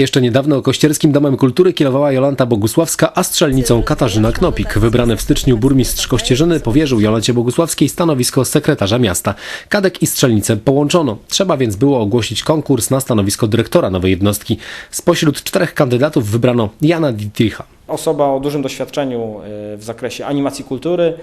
Jeszcze niedawno Kościerskim Domem Kultury kierowała Jolanta Bogusławska, a strzelnicą Katarzyna Knopik. Wybrany w styczniu burmistrz Kościerzyny powierzył Jolancie Bogusławskiej stanowisko sekretarza miasta. Kadek i strzelnicę połączono. Trzeba więc było ogłosić konkurs na stanowisko dyrektora nowej jednostki. Spośród czterech kandydatów wybrano Jana Dietricha. Osoba o dużym doświadczeniu y, w zakresie animacji kultury,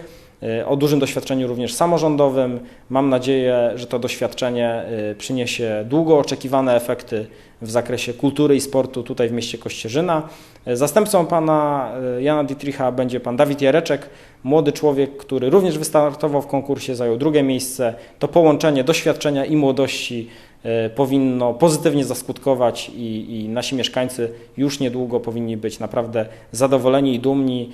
o dużym doświadczeniu również samorządowym. Mam nadzieję, że to doświadczenie y, przyniesie długo oczekiwane efekty w zakresie kultury i sportu tutaj w mieście Kościerzyna. Y, Zastępcą pana Jana Dietricha będzie pan Dawid Jareczek, młody człowiek, który również wystartował w konkursie, zajął drugie miejsce. To połączenie doświadczenia i młodości powinno pozytywnie zaskutkować i, i nasi mieszkańcy już niedługo powinni być naprawdę zadowoleni i dumni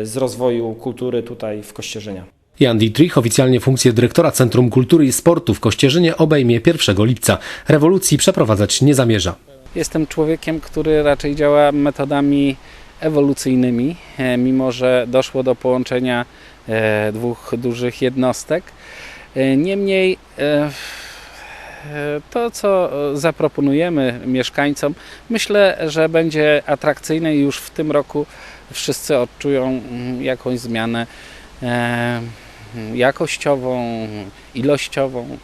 y, z rozwoju kultury tutaj w Kościerzynie. Jan Dietrich oficjalnie funkcję dyrektora Centrum Kultury i Sportu w Kościerzynie obejmie 1 lipca. Rewolucji przeprowadzać nie zamierza. Jestem człowiekiem, który raczej działa metodami ewolucyjnymi, e, mimo że doszło do połączenia e, dwóch dużych jednostek. E, Niemniej e, e, to, co zaproponujemy mieszkańcom, myślę, że będzie atrakcyjne i już w tym roku wszyscy odczują mm, jakąś zmianę e, jakościową, ilościową,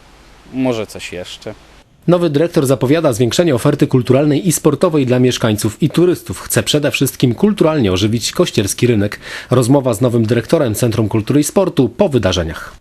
może coś jeszcze. Nowy dyrektor zapowiada zwiększenie oferty kulturalnej i sportowej dla mieszkańców i turystów. Chce przede wszystkim kulturalnie ożywić kościerski rynek. Rozmowa z nowym dyrektorem Centrum Kultury i Sportu po wydarzeniach.